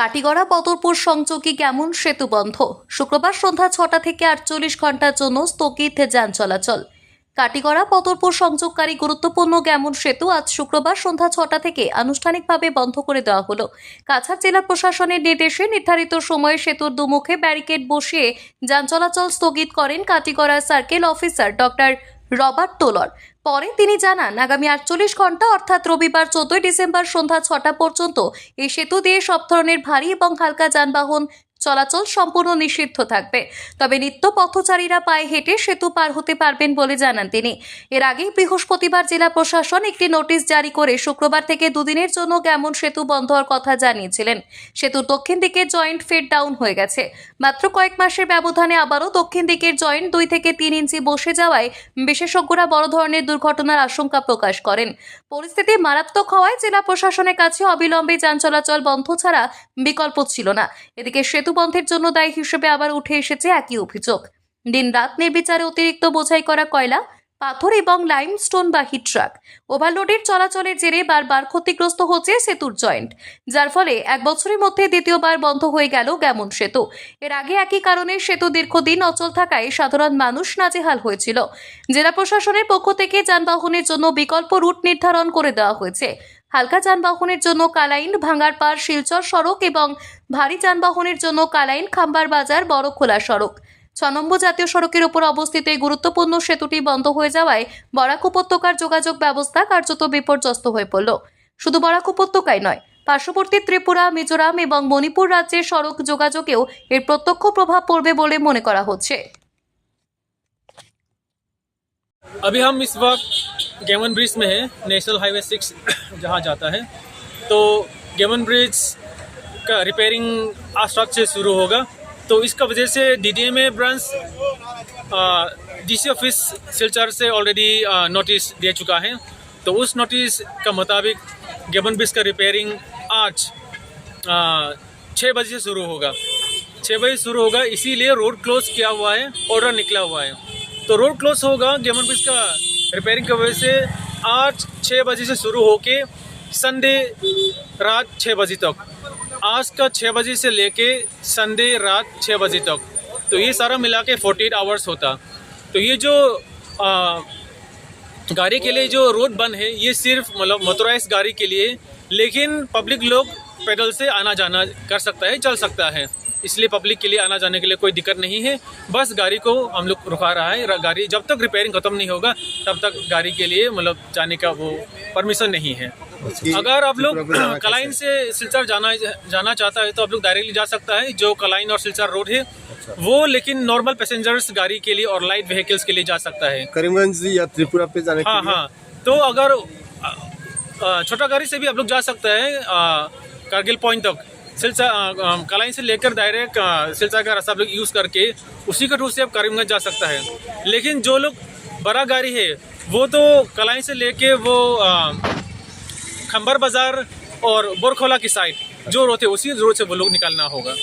কাটিগড়া বদরপুর সংযোগী কেমন সেতু বন্ধ? শুক্রবার সন্ধ্যা ছটা থেকে আটচল্লিশ ঘণ্টার জন্য স্থগিত যান চলাচল। কাটিগড়া বদরপুর সংযোগকারী গুরুত্বপূর্ণ গ্যামন সেতু আজ শুক্রবার সন্ধ্যা ছটা থেকে আনুষ্ঠানিকভাবে বন্ধ করে দেওয়া হলো। কাছাড় জেলা প্রশাসনের নির্দেশে নির্ধারিত সময়ে সেতুর দুমুখে ব্যারিকেড বসিয়ে যান চলাচল স্থগিত করেন Katigorah circle officer doctor Robert টোলর পরে তিনি জানান, আগামী আটচল্লিশ ঘণ্টা অর্থাৎ রবিবার চোদ্দই ডিসেম্বর সন্ধ্যা ছটা পর্যন্ত এই সেতু দিয়ে সব ধরনের ভারী এবং হালকা যানবাহন চলাচল সম্পূর্ণ নিষিদ্ধ থাকবে। তবে নিত্য পথচারীরা পায়ে হেঁটে সেতু পার হতে পারবেন বলে জানান তিনি। এর আগে বৃহস্পতিবার জেলা প্রশাসন একটি নোটিশ জারি করে শুক্রবার থেকে দুদিনের জন্য কেমন সেতু বন্ধ হওয়ার কথা জানিয়েছিলেন। সেতুর দক্ষিণ দিকে জয়েন্ট ফেড ডাউন হয়ে গেছে। মাত্র কয়েক মাসের ব্যবধানে আবারও দক্ষিণ দিকের জয়েন্ট দুই থেকে তিন ইঞ্চি বসে যাওয়ায় বিশেষজ্ঞরা বড় ধরনের দুর্ঘটনার আশঙ্কা প্রকাশ করেন। পরিস্থিতি মারাত্মক হওয়ায় জেলা প্রশাসনের কাছে অবিলম্বে যান চলাচল বন্ধ ছাড়া বিকল্প ছিল না। এদিকে সেতু বন্ধের জন্য দায়ী হিসেবে আবার উঠে এসেছে একই অভিযোগ। দিন রাত নির্বিচারে অতিরিক্ত বোঝাই করা কয়লা, পাথর এবং লাইমস্টোন বাহী ট্রাক ওভারলোডের চলাচলের জেরে বারবার ক্ষতিগ্রস্ত হচ্ছে সেতুর জয়েন্ট যার ফলে এক বছরের মধ্যে দ্বিতীয়বার বন্ধ হয়ে গেল গ্যামন সেতু। এর আগে একই কারণে সেতু দীর্ঘদিন অচল থাকায় সাধারণ মানুষ নাজেহাল হয়েছিল। জেলা প্রশাসনের পক্ষ থেকে যানবাহনের জন্য বিকল্প রুট নির্ধারণ করে দেওয়া হয়েছে। হালকা যানবাহনের জন্য কালাইন ভাঙ্গারপাড় শিলচর সড়ক এবং ভারী যানবাহনের জন্য কালাইন খাম্বার বাজার বড় খোলা সড়ক ছ নম্বর জাতীয় সড়কের উপর অবস্থিত এই গুরুত্বপূর্ণ সেতুটি বন্ধ হয়ে যাওয়ায় বরাক উপত্যকার যোগাযোগ ব্যবস্থা কার্যত বিপর্যস্ত হয়ে পড়ল শুধু বরাক উপত্যকায় নয় পার্শ্ববর্তী ত্রিপুরা মিজোরাম এবং মণিপুর রাজ্যের সড়ক যোগাযোগেও এর প্রত্যক্ষ প্রভাব পড়বে বলে মনে করা হচ্ছে अभी हम इस वक्त गेमन ब्रिज में है नेशनल हाईवे सिक्स जहाँ जाता है। तो गेमन ब्रिज का रिपेयरिंग आज रात से शुरू होगा। तो इसका वजह से D D M A branch D C office Silchar से ऑलरेडी नोटिस दे चुका है। तो उस नोटिस का मुताबिक गेमन ब्रिज का रिपेयरिंग आज छः बजे से शुरू होगा। छः बजे शुरू होगा, इसीलिए रोड क्लोज किया हुआ है ऑर्डर निकला हुआ है। तो रोड क्लोज होगा गेमन ब्रिज का रिपेयरिंग की वजह से आज छः बजे से शुरू होके संडे रात छः बजे तक। आज का छः बजे से लेके संडे रात छः बजे तक। तो ये सारा मिला के फोर्टी आवर्स होता। तो ये जो आ, गाड़ी के लिए जो रोड बंद है ये सिर्फ़ मतलब मोटराइज गाड़ी के लिए लेकिन पब्लिक लोग पैदल से आना जाना कर सकता है चल सकता है। इसलिए पब्लिक के लिए आना जाने के लिए कोई दिक्कत नहीं है। बस गाड़ी को हम लोग रुका रहा है। गाड़ी जब तक रिपेयरिंग खत्म नहीं होगा तब तक गाड़ी के लिए मतलब जाने का वो परमिशन नहीं है। अगर आप लोग कलाइन से सिलचर जाना जाना चाहता है तो आप लोग डायरेक्टली जा सकता है जो कलाइन और सिलचर रोड है। वो लेकिन नॉर्मल पैसेंजर्स गाड़ी के लिए और लाइट व्हीकल्स के लिए जा सकता है। करीमगंज या त्रिपुरा पे जाने हाँ हाँ। तो अगर छोटा गाड़ी से भी आप लोग जा सकते हैं कारगिल पॉइंट तक। सिलचा कलाई से लेकर डायरेक्ट सिलसा का रास्ता लोग यूज़ करके उसी के रूट से अब करीमगंज जा सकता है। लेकिन जो लोग बड़ा गाड़ी है, वो तो कलाई से लेके वो खम्बर बाज़ार और बोरखोला की साइड जो रोते उसी रोड से वो लोग निकालना होगा।